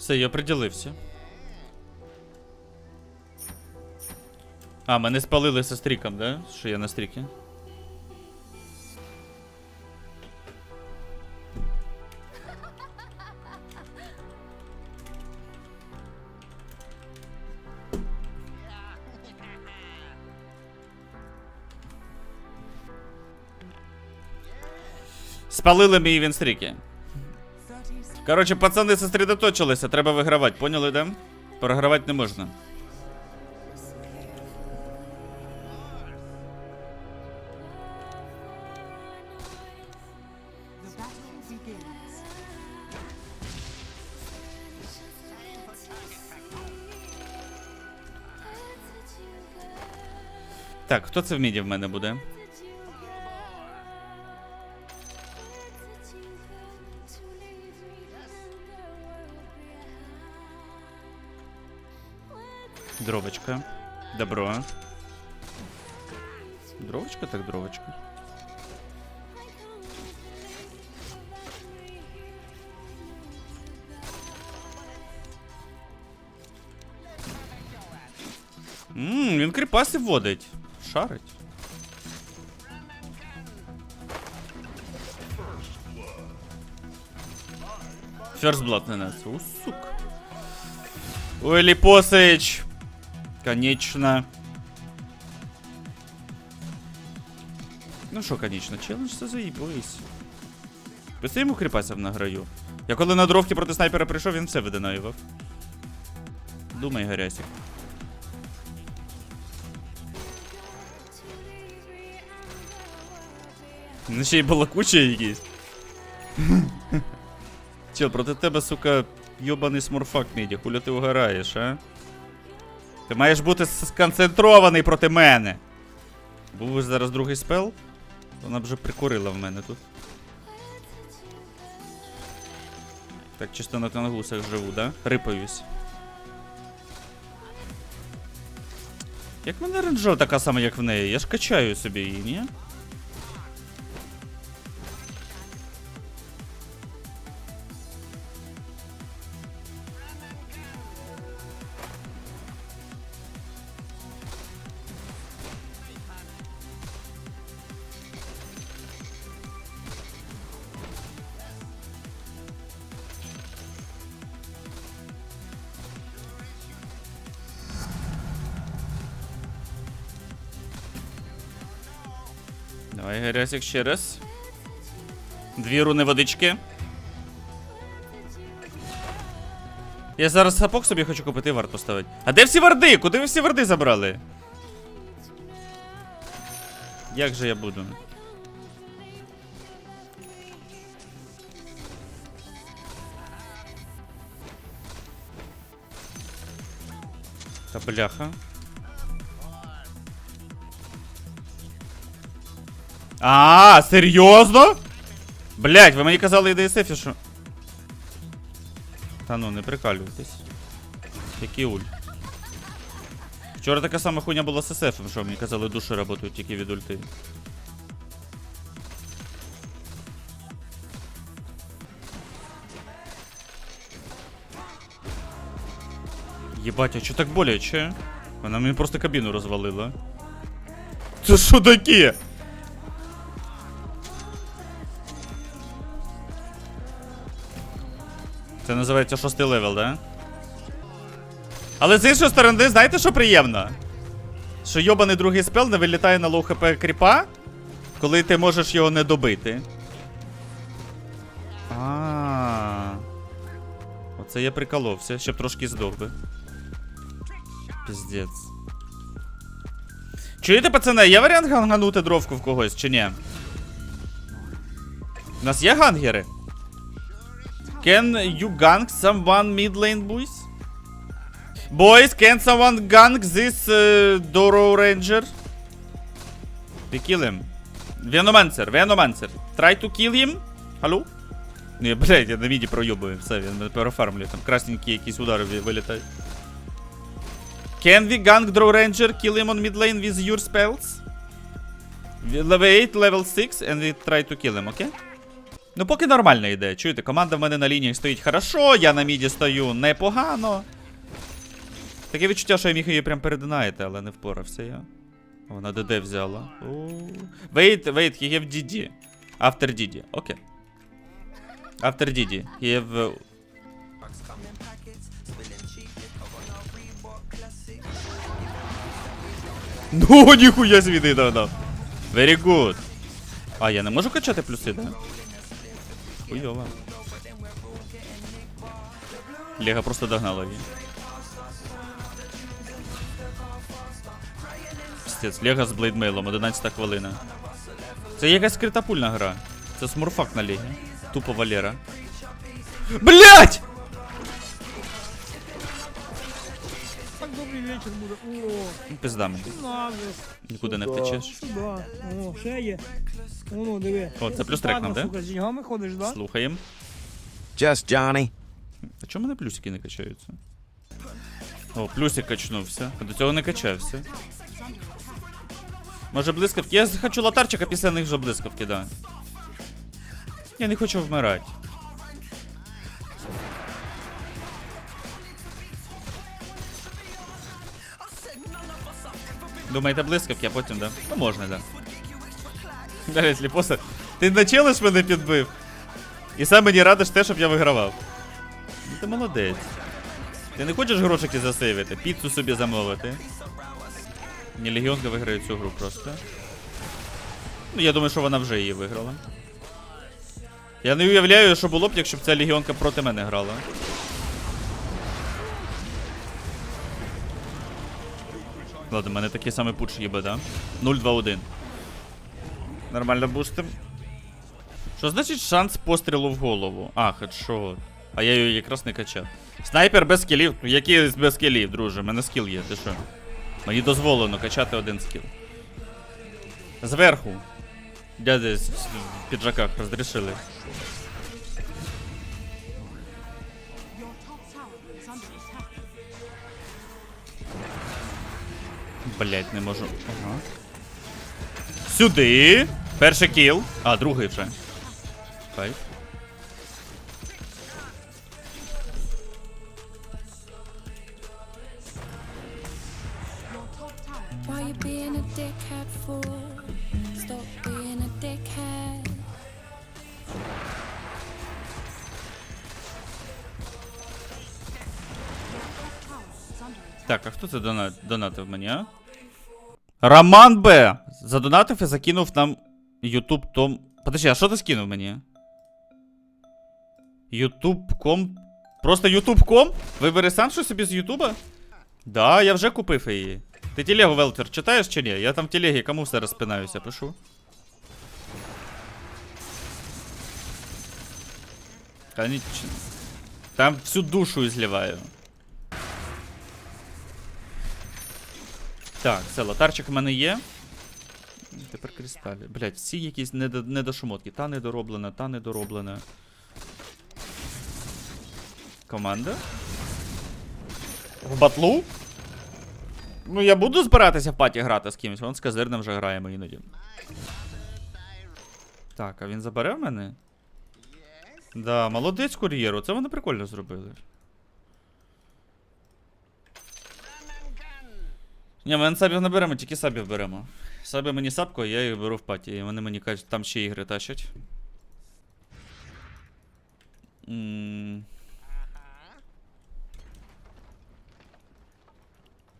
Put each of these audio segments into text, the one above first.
Все, я приділився. А, мене спалили со стріком, да? Що я на стрікі? Спалили мій вінстріки. Короче, пацани сосредоточилися, треба вигравати, поняли, да? Програвати не можна. Так, хто це в міді в мене буде? Дровочка. Добро. Дровочка, так дровочка. Ммм, він вводить. Шарить. First Blood на нас. У, сук. Ой, Липосыч. Конечно. Ну що, конечно, челендж це заїбусь. Просто йому кріпасів награю. Я коли на дровки проти снайпера прийшов, він все видинаював. Думай, Гарясик. Ну ще й балакучий якийсь. Чел, проти тебе, сука, йобаний смурфак міді, хуля ти угораєш, а? Ти маєш бути сконцентрований проти мене. Був зараз другий спел, вона б вже прикурила в мене тут. Так, чисто на тангусах живу, да? Рипаюсь. Як мене ренджо така сама, як в неї? Я ж качаю собі її, ні? Давай, Герасик, ще раз. Дві руни водички. Я зараз сапог собі хочу купити варт поставити. А де всі варди? Куди ви всі варди забрали? Як же я буду? Та бляха. А, серйозно? Блять, ви мені казали ДСФ, що. Та ну, не прикалюйтесь. Який ульт. Вчора така сама хуйня була з СФ, що мені казали, душі працюють тільки від ульти. Єбать, а чо так боляче? Вона мені просто кабіну розвалила. Це що таке? Це називається шостий левел, да? Але з іншої сторони, знаєте, що приємно? Що йобаний другий спел не вилітає на лоу хп кріпа, коли ти можеш його не добити. А. Оце я приколовся, щоб трошки здох би. Піздець. Чуєте, пацани, є варіант ганганути дровку в когось чи ні? У нас є гангери? Can you gank someone mid lane, boys? Boys, can someone gank this uh, Doro Ranger? We kill him. Venomancer, Venomancer. Try to kill him. Алло? Ні, блядь, я на міді проєбую. Все, він мене перефармлює. Там красненькі якісь удари ві- вилітають. Can we gank Draw Ranger, kill him on mid lane with your spells? We- Level 8, level 6, and we try to kill him, okay? Ну, поки нормальна ідея. Чуєте, команда в мене на лініях стоїть хорошо, я на міді стою непогано. Таке відчуття, що я міг її прям перединаєте, але не впорався я. Вона ДД взяла. Wait, wait, he have DD. After DD. Окей. DD. He have... uh, Ну, ніхуя світи додав. Very good. А, я не можу качати плюси, да? Хуйово. Лего просто догнала її. Пістець, Лего з блейдмейлом, 11 хвилина. Це якась критопульна гра. Це смурфак на Легі. Тупо Валера. Блять! Добрий вечір буде. О, Ну, Пизда мені. Нікуди не втечеш. Сюди. О, ще є. Воно, диви. О, це плюс трек нам, да? сука, з деньгами ходиш, да? Слухаємо. Just Johnny. А чому мене плюсики не качаються? О, плюсик качнувся. До цього не качався. Може блискавки? Я хочу лотарчика після них вже блискавки, да. Я не хочу вмирати. Думаєте блискавки, а потім, да? Ну можна, да. Навіть ліпоса. Ти на челендж мене підбив. І сам мені радиш те, щоб я вигравав. Ну ти молодець. Ти не хочеш грошики засейвити, піцу собі замовити. Ні, Легіонка виграє цю гру просто. Ну, я думаю, що вона вже її виграла. Я не уявляю, що було б, якщо б ця легіонка проти мене грала. Ладно, в мене такий самий пуч їбе, да? 0-2-1. Нормально бустим. Що значить шанс пострілу в голову? А, хедшот. А я її якраз не качав. Снайпер без скілів. Який без скілів, друже? У мене скіл є, ти що? Мені дозволено качати один скіл. Зверху. Дяди з- в піджаках розрішили. Блять, не можу. Ага. Сюди. Перший кіл. А, другий вже. Кайф. Так, а хто це дона... донатив мені, а? Роман Б. Задонатив і закинув нам YouTube Том. Подожди, а що ти скинув мені? YouTube.com. Просто YouTube.com? Вибери сам щось собі з Ютуба? Да, я вже купив її. Ти телегу Велтер читаєш чи ні? Я там в телегі кому все розпинаюся, пишу. Ні, Там всю душу зливаю. Так, все, лотарчик в мене є. Тепер кристалі. Блять, всі якісь недо, недошумотки. Та недороблена, та недороблена. Команда. В батлу? Ну, я буду збиратися в паті грати з кимось. Вон з казирним вже граємо іноді. Так, а він забере в мене? Да, молодець кур'єру. Це вони прикольно зробили. Ні, ми сабів не беремо, тільки сабів беремо. Саби мені сапко, я їх беру в паті. І вони мені кажуть, там ще ігри тащать. М.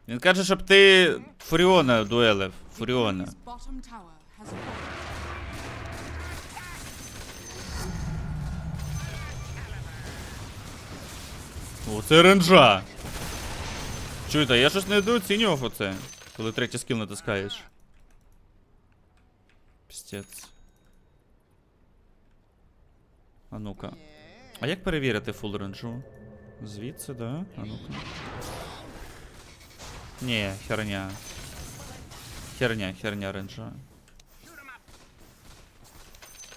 Він каже, щоб ти Фуріона дуелив. Фуріона. О, це ренджа. Чуєте, я щось недооцінював оце, коли третій скіл натискаєш. Пістець. А ну-ка. А як перевірити фул ренджу? Звідси, да? А ну-ка. Ні, херня. Херня, херня ренджа.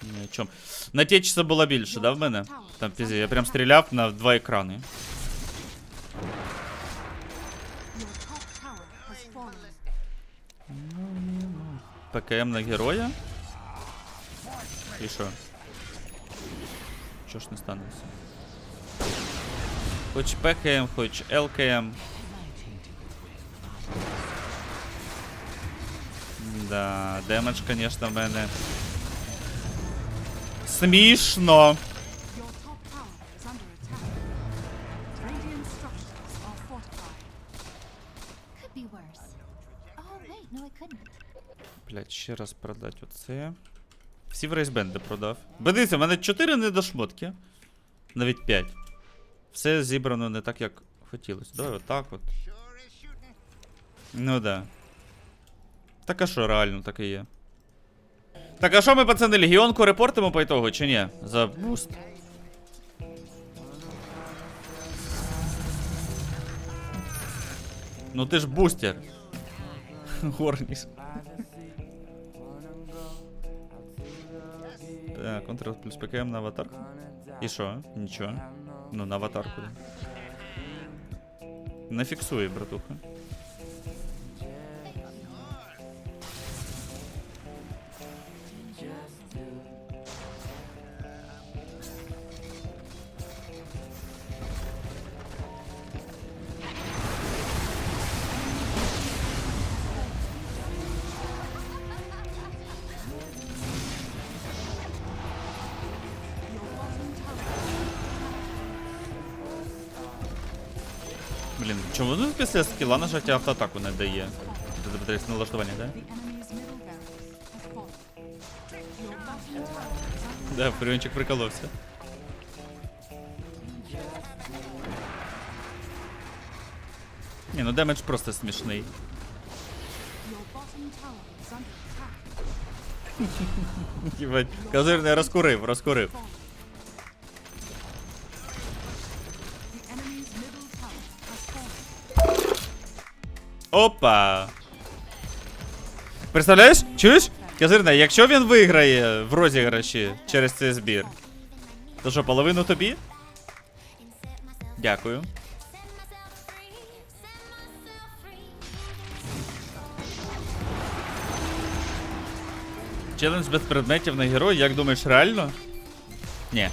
Ні, чом. На ті часи було більше, да, в мене? Там пізі, я прям стріляв на два екрани. ПКМ на героя. І що? нічого ж не станеться. Хоч ПКМ, хоч ЛКМ. Да, демедж, конечно, в мене. Смішно. Блять, ще раз продать оце. Всі в рейсбенди продав. Бо дивіться, в мене 4 недошмотки. Навіть 5. Все зібрано не так, як хотілося. Давай отак от. Ну да. Так а що, реально так і є. Так, а що ми, пацани, легіонку репортимо по ітогу, чи ні? За буст. Ну ти ж бустер. Горніс. Так, контрол плюс ПКМ на аватарку. І що? Нічого. Ну, на аватарку. да. Не фіксує, братуха. Чому ну, після скіла нажаття автоатаку не дає? Дивитись налаштування, under Да, Фуріончик приколовся. Ні, ну демедж просто смішний. Козирний розкурив, розкурив. Опа! Представляєш? Чуєш? Казирна, якщо він виграє в розіграші через цей збір, то що, половину тобі? Дякую. Челендж без предметів на герой, як думаєш, реально? Ні.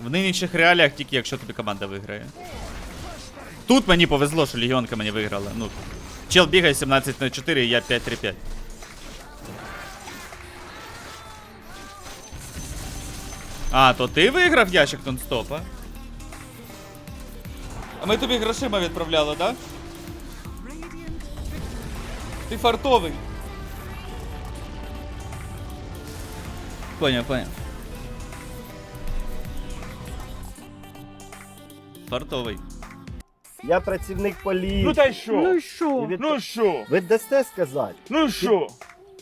В нинішніх реаліях тільки якщо тобі команда виграє. Тут мені повезло, що легіонка мені виграла. Ну, чел бігає 17 на 4, і я 5-3-5. А, то ти виграв ящик нон-стопа? А ми тобі грошима відправляли, да? Ти фартовий. Поняв, поняв. Фартовий. Я працівник поліції. Ну та й що? І Ну, що? від... ну що? Ви дасте сказати? Ну що?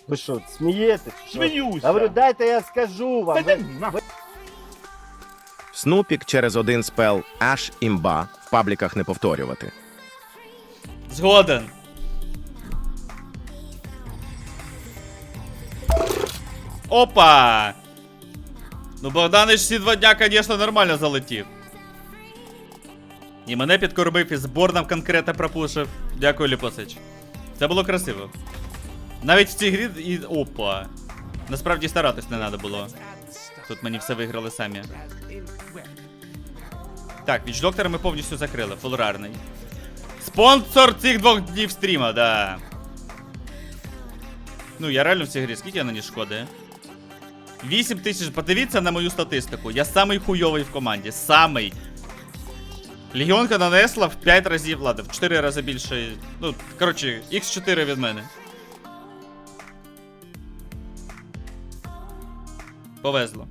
Ви що, смієтесь? що? Сміюся. Говорю, дайте я скажу вам. Та Ви- йди нахуй. Снупік через один спел аж імба в пабліках не повторювати. Згоден. Опа! Ну, Богданич всі два дня, звісно, нормально залетів. І мене підкормив, і збор нам конкретно пропушив. Дякую, Ліпосич. Це було красиво. Навіть в цій грі і. Опа. Насправді старатись не треба було. Тут мені все виграли самі. Так, віч доктора ми повністю закрили, фулрарний. Спонсор цих двох днів стріма, да. Ну, я реально в цій грі, скільки я наніс шкоди? 8 тисяч, подивіться на мою статистику. Я самий хуйовий в команді. Самий. Легіонка нанесла в 5 разів, ладно, в 4 рази більше. Ну, коротше, Х4 від мене. Повезло.